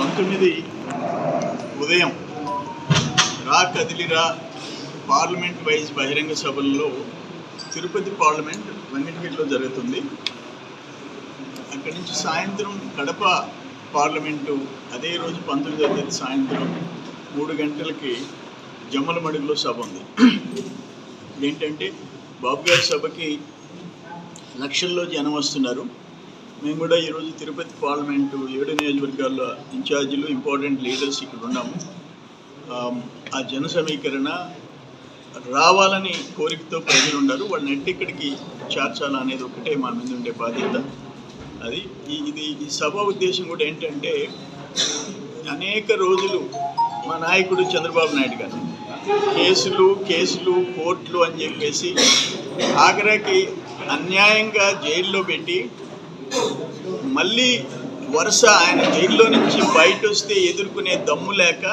పంతొమ్మిది ఉదయం రా కదిలిరా పార్లమెంట్ వైజ్ బహిరంగ సభల్లో తిరుపతి పార్లమెంట్ వెంకటగిరిలో జరుగుతుంది. అక్కడి నుంచి సాయంత్రం కడప పార్లమెంటు అదే రోజు పంతొమ్మిదవ తేదీ సాయంత్రం మూడు గంటలకి జమ్మలమడుగులో సభ ఉంది. ఏంటంటే బాబు గారి సభకి లక్షల్లో జనం వస్తున్నారు. మేము కూడా ఈరోజు తిరుపతి పార్లమెంటు ఏడు నియోజకవర్గాల్లో ఇన్ఛార్జీలు ఇంపార్టెంట్ లీడర్స్ ఇక్కడ ఉన్నాము. ఆ జన సమీకరణ రావాలని కోరికతో ప్రజలు ఉన్నారు. వాళ్ళని ఎట్టి ఇక్కడికి చేర్చాలా అనేది ఒకటే మా మీద ఉండే బాధ్యత. అది ఇది ఈ సభ ఉద్దేశం కూడా ఏంటంటే అనేక రోజులు మా నాయకుడు చంద్రబాబు నాయుడు గారు కేసులు కేసులు కోర్టులు అని చెప్పేసి ఆఖరికి అన్యాయంగా జైల్లో పెట్టి మళ్ళీ వరుస ఆయన జైల్లో నుంచి బయట వస్తే ఎదుర్కొనే దమ్ము లేక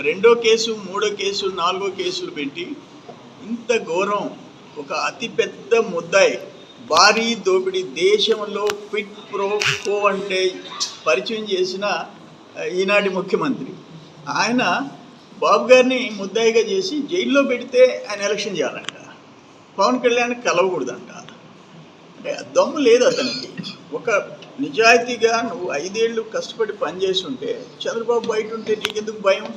రెండో కేసు మూడో కేసు నాలుగో కేసులు పెట్టి ఇంత ఘోరం ఒక అతిపెద్ద ముద్దాయి భారీ దోపిడీ దేశంలో క్విట్ ప్రో కో అంటే పరిచయం చేసిన ఈనాటి ముఖ్యమంత్రి. ఆయన బాబు గారిని ముద్దాయిగా చేసి జైల్లో పెడితే ఆయన ఎలక్షన్ చేయాలంట. పవన్ కళ్యాణ్ కలవకూడదంట. దమ్ము లేదు అతనికి. ఒక నిజాయితీగా నువ్వు ఐదేళ్ళు కష్టపడి పనిచేసి ఉంటే చంద్రబాబు బయట ఉంటే నీకెందుకు భయం?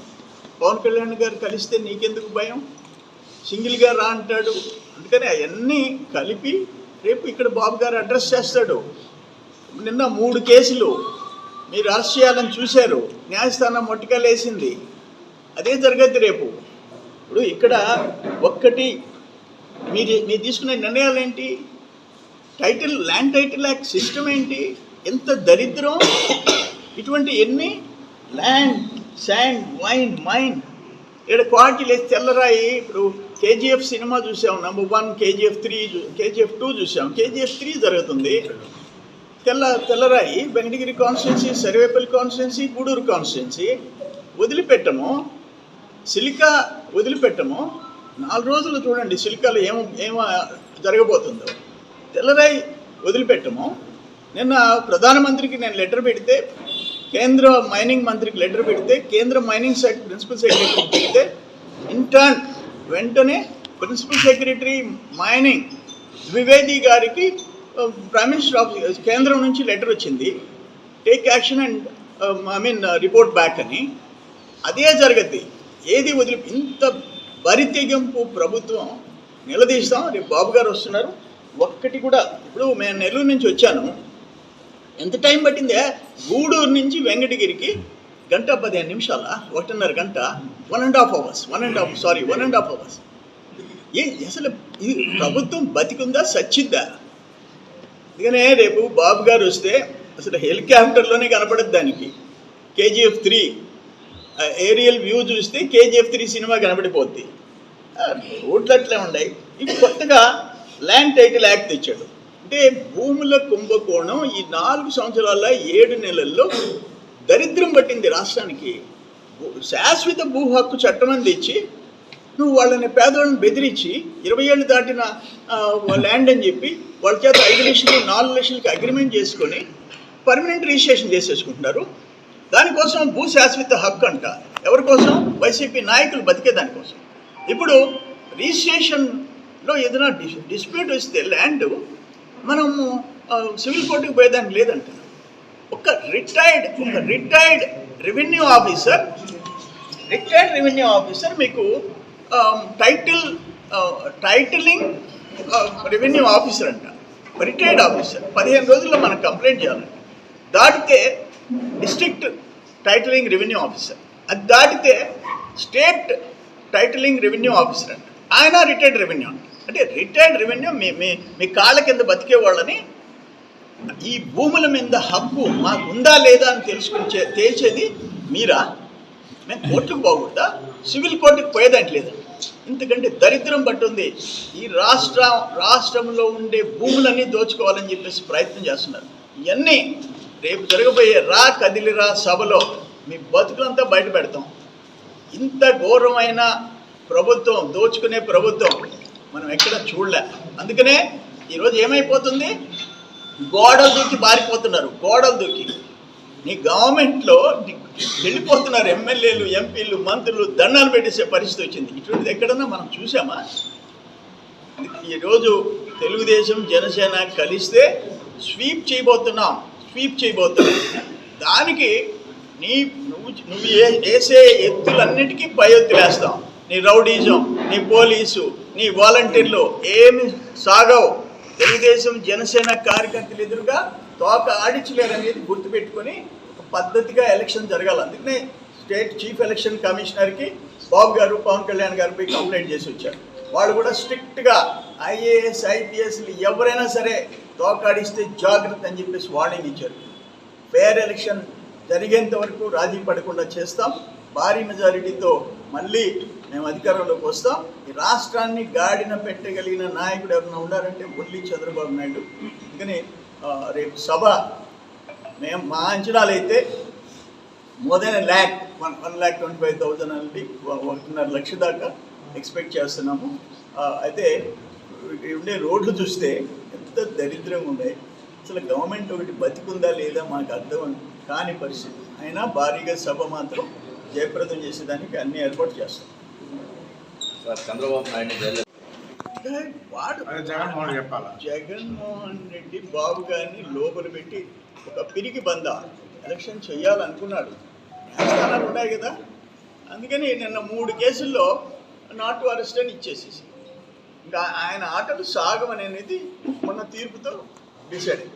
పవన్ కళ్యాణ్ గారు కలిస్తే నీకెందుకు భయం? సింగిల్గా రా అంటాడు. అందుకని అవన్నీ కలిపి రేపు ఇక్కడ బాబు గారు అడ్రస్ చేస్తాడు. నిన్న మూడు కేసులు మీరు అరెస్ట్ చేయాలని చూశారు. న్యాయస్థానం మొట్టకలేసింది. అదే జరగద్ది రేపు. ఇప్పుడు ఇక్కడ ఒక్కటి మీరు మీరు తీసుకునే నిర్ణయాలు ఏంటి title land title act system ఏంటి? ఎంత దరిద్రం? ఇటువంటి ఎన్ని? Land sand wine mine. ఇక్కడ క్వాలిటీ లేదు తెల్లరాయి. ఇప్పుడు కేజీఎఫ్ సినిమా చూసాం number one KGF three KGF two చూసాం. కేజీఎఫ్ త్రీ జరుగుతుంది. తెల్ల తెల్లరాయి Venkatagiri constituency Sarvepalli constituency Gudur constituency. వదిలిపెట్టము. Silica వదిలిపెట్టము. నాలుగు రోజులు చూడండి సిలికాలో ఏమో ఏమో జరగబోతుందో. తెల్లరాయి వదిలిపెట్టము. నిన్న ప్రధానమంత్రికి నేను లెటర్ పెడితే కేంద్ర మైనింగ్ మంత్రికి లెటర్ పెడితే కేంద్ర మైనింగ్ సెక్ ప్రిన్సిపల్ సెక్రటరీకి పెడితే ఇంటర్న్ వెంటనే ప్రిన్సిపల్ సెక్రటరీ మైనింగ్ ద్వివేది గారికి ప్రైమ్ మినిస్టర్ ఆఫ్ కేంద్రం నుంచి లెటర్ వచ్చింది. Take action and I mean report back అని. అదే జరగద్ది. ఏది వదిలి ఇంత బరితెగింపు ప్రభుత్వం నిలదీస్తాం. రేపు బాబు గారు వస్తున్నారు. ఒక్కటి కూడా. ఇప్పుడు నేను నెల్లూరు నుంచి వచ్చాను. ఎంత టైం పట్టిందే? గూడూరు నుంచి వెంకటగిరికి గంట పదిహేను నిమిషాల? ఒకటిన్నర గంట. One and half hours one and half sorry one and half hours ఏ అసలు ఇది ప్రభుత్వం బతికుందా సచ్చిద్దా అందుకనే రేపు బాబు గారు వస్తే అసలు హెలికాప్టర్లోనే కనపడదు దానికి. కేజీఎఫ్ త్రీ ఏరియల్ వ్యూ చూస్తే కేజీఎఫ్ త్రీ సినిమా కనపడిపోద్ది. రోడ్లు అట్లే ఉన్నాయి. ఇవి కొత్తగా ల్యాండ్ టైటిల్ యాక్ట్ తెచ్చాడు. అంటే భూముల కుంభకోణం ఈ నాలుగు సంవత్సరాల ఏడు నెలల్లో దరిద్రం పట్టింది రాష్ట్రానికి. శాశ్వత భూ హక్కు చట్టం అని తెచ్చి నువ్వు వాళ్ళని పేదవాళ్ళని బెదిరించి ఇరవై ఏళ్ళు దాటిన ల్యాండ్ అని చెప్పి వాళ్ళ చేత ఐదు లక్షలు నాలుగు లక్షలకి అగ్రిమెంట్ చేసుకొని పర్మనెంట్ రిజిస్ట్రేషన్ చేసేసుకుంటున్నారు. దానికోసం భూ శాశ్వత హక్కు అంట. ఎవరి కోసం? వైసీపీ నాయకులు బతికే దానికోసం. ఇప్పుడు రిజిస్ట్రేషన్ రిజిస్ట్రేషన్లో ఏదైనా డిస్ డిస్ప్యూట్ వస్తే ల్యాండ్ మనము సివిల్ కోర్టుకు పోయేదానికి లేదంట. ఒక రిటైర్డ్ ఒక retired revenue officer retired revenue officer మీకు టైటిల్ టైటిలింగ్ రెవెన్యూ ఆఫీసర్ అంట. Retired officer. పదిహేను రోజుల్లో మనం కంప్లైంట్ చేయాలంట. దాటితే డిస్ట్రిక్ట్ టైటిలింగ్ రెవెన్యూ ఆఫీసర్. అది దాటితే స్టేట్ టైటిలింగ్ రెవెన్యూ ఆఫీసర్ అంట. ఆయన రిటైర్డ్ రెవెన్యూ అంట అంటే రిటైర్డ్ రెవెన్యూ మీ మీ మీ కాళ్ళ కింద బతికే వాళ్ళని ఈ భూముల మీద హక్కు మాకు ఉందా లేదా అని తెలుసుకుని తేల్చేది మీరా? మేము కోర్టుకు పోకూడదా సివిల్ కోర్టుకు పోయేదంటలేదు ఎందుకంటే దరిద్రం పట్టుంది. ఈ రాష్ట్ర రాష్ట్రంలో ఉండే భూములన్నీ దోచుకోవాలని చెప్పేసి ప్రయత్నం చేస్తున్నారు. ఇవన్నీ రేపు జరగబోయే రా కదిలిరా సభలో మీ బతుకులంతా బయట పెడతాం. ఇంత ఘోరమైన ప్రభుత్వం దోచుకునే ప్రభుత్వం మనం ఎక్కడ చూడలే. అందుకనే ఈరోజు ఏమైపోతుంది? గోడలు దూకి పారిపోతున్నారు గోడలు దూకి. నీ గవర్నమెంట్లో వెళ్ళిపోతున్నారు ఎమ్మెల్యేలు ఎంపీలు మంత్రులు దండాలు పెట్టేసే పరిస్థితి వచ్చింది. ఇటువంటిది ఎక్కడన్నా మనం చూసామా ఈరోజు తెలుగుదేశం జనసేన కలిస్తే స్వీప్ చేయబోతున్నాం స్వీప్ చేయబోతున్నాం. దానికి నీ నువ్వు నువ్వు ఏ- వేసే ఎత్తులన్నిటికీ పై ఎత్తులు వేస్తాం నీ రౌడీజం నీ పోలీసు నీ వాలంటీర్లు ఏమి సాగవు. తెలుగుదేశం జనసేన కార్యకర్తలు ఎదురుగా తోక ఆడించలేరనేది గుర్తుపెట్టుకొని ఒక పద్ధతిగా ఎలక్షన్ జరగాలి. అందుకనే స్టేట్ చీఫ్ ఎలక్షన్ కమిషనర్కి బాబు గారు పవన్ కళ్యాణ్ గారు పోయి కంప్లైంట్ చేసి వచ్చారు. వాళ్ళు కూడా స్ట్రిక్ట్గా ఐఏఎస్ ఐపీఎస్లు ఎవరైనా సరే తోకాడిస్తే జాగ్రత్త అని చెప్పేసి వార్నింగ్ ఇచ్చారు. ఫేర్ ఎలక్షన్ జరిగేంత వరకు రాజీ పడకుండా చేస్తాం. భారీ మెజారిటీతో మళ్ళీ మేము అధికారంలోకి వస్తాం. ఈ రాష్ట్రాన్ని గాడిన పెట్టగలిగిన నాయకుడు ఎవరైనా ఉన్నారంటే ఒల్లి చంద్రబాబు నాయుడు. అందుకని రేపు సభ మేము మా అంచనాలు అయితే more than lakh one one lakh twenty five thousand అనేది ఒకటిన్నర లక్ష దాకా ఎక్స్పెక్ట్ చేస్తున్నాము. అయితే ఉండే రోడ్లు చూస్తే ఎంత దరిద్రంగా ఉన్నాయి అసలు గవర్నమెంట్ ఒకటి బతికుందా లేదా మాకు అర్థం కాని పరిస్థితి. అయినా భారీగా సభ మాత్రం జయప్రదం చేసేదానికి అన్ని ఏర్పాటు చేస్తాం. చంద్రబాబు నాయుడు వాడు జగన్మోహన్ చెప్పాలా? జగన్మోహన్ రెడ్డి బాబు గారిని లోపల పెట్టి ఒక పిరికి బంద ఎలక్షన్ చేయాలనుకున్నాడు. న్యాయస్థానాలు ఉన్నాయి కదా. అందుకని నిన్న మూడు కేసుల్లో నాట్ టు అరెస్ట్ అని ఇచ్చేసేసి. ఇంకా ఆయన ఆటలు సాగమనేది మొన్న తీర్పుతో డిసైడ్. అయింది